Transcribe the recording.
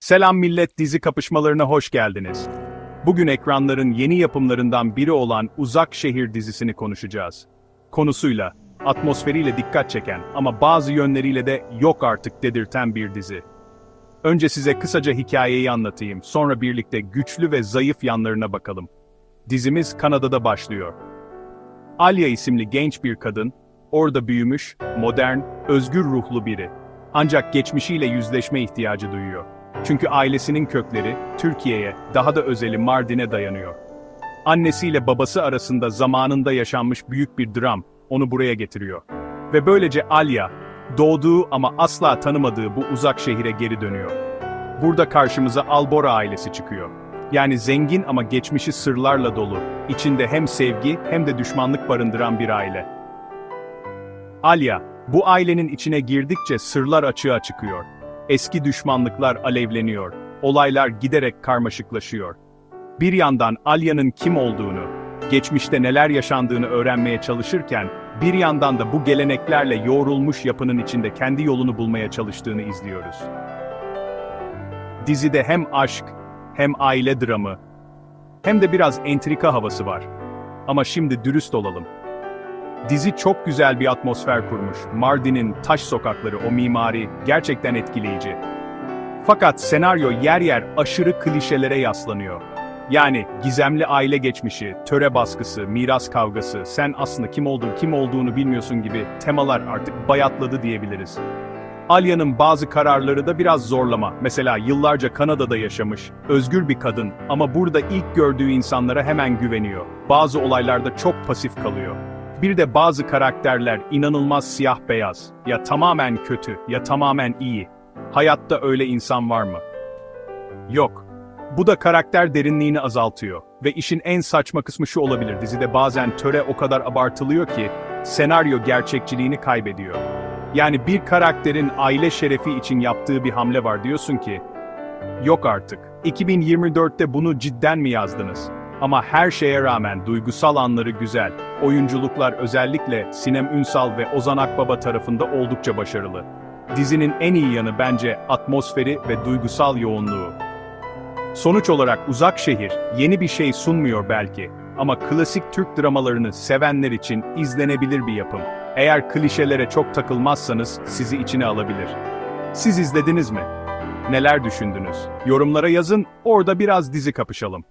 Selam millet dizi kapışmalarına hoş geldiniz. Bugün ekranların yeni yapımlarından biri olan Uzak Şehir dizisini konuşacağız. Konusuyla, atmosferiyle dikkat çeken ama bazı yönleriyle de yok artık dedirten bir dizi. Önce size kısaca hikayeyi anlatayım, sonra birlikte güçlü ve zayıf yanlarına bakalım. Dizimiz Kanada'da başlıyor. Alya isimli genç bir kadın, orada büyümüş, modern, özgür ruhlu biri. Ancak geçmişiyle yüzleşme ihtiyacı duyuyor. Çünkü ailesinin kökleri Türkiye'ye, daha da özeli Mardin'e dayanıyor. Annesiyle babası arasında zamanında yaşanmış büyük bir dram onu buraya getiriyor. Ve böylece Alya, doğduğu ama asla tanımadığı bu uzak şehire geri dönüyor. Burada karşımıza Albora ailesi çıkıyor. Yani zengin ama geçmişi sırlarla dolu, içinde hem sevgi hem de düşmanlık barındıran bir aile. Alya, bu ailenin içine girdikçe sırlar açığa çıkıyor. Eski düşmanlıklar alevleniyor, olaylar giderek karmaşıklaşıyor. Bir yandan Alya'nın kim olduğunu, geçmişte neler yaşandığını öğrenmeye çalışırken, bir yandan da bu geleneklerle yoğrulmuş yapının içinde kendi yolunu bulmaya çalıştığını izliyoruz. Dizide hem aşk, hem aile dramı, hem de biraz entrika havası var. Ama şimdi dürüst olalım. Dizi çok güzel bir atmosfer kurmuş. Mardin'in taş sokakları, o mimari gerçekten etkileyici. Fakat senaryo yer yer aşırı klişelere yaslanıyor. Yani gizemli aile geçmişi, töre baskısı, miras kavgası, sen aslında kim olduğunu kim olduğunu bilmiyorsun gibi temalar artık bayatladı diyebiliriz. Alya'nın bazı kararları da biraz zorlama. Mesela yıllarca Kanada'da yaşamış, özgür bir kadın ama burada ilk gördüğü insanlara hemen güveniyor. Bazı olaylarda çok pasif kalıyor. Bir de bazı karakterler inanılmaz siyah beyaz. Ya tamamen kötü ya tamamen iyi. Hayatta öyle insan var mı? Yok. Bu da karakter derinliğini azaltıyor. Ve işin en saçma kısmı şu olabilir. Dizide bazen töre o kadar abartılıyor ki senaryo gerçekçiliğini kaybediyor. Yani bir karakterin aile şerefi için yaptığı bir hamle var diyorsun ki yok artık. 2024'te bunu cidden mi yazdınız? Ama her şeye rağmen duygusal anları güzel. Oyunculuklar özellikle Sinem Ünsal ve Ozan Akbaba tarafında oldukça başarılı. Dizinin en iyi yanı bence atmosferi ve duygusal yoğunluğu. Sonuç olarak Uzak Şehir yeni bir şey sunmuyor belki ama klasik Türk dramalarını sevenler için izlenebilir bir yapım. Eğer klişelere çok takılmazsanız sizi içine alabilir. Siz izlediniz mi? Neler düşündünüz? Yorumlara yazın, orada biraz dizi kapışalım.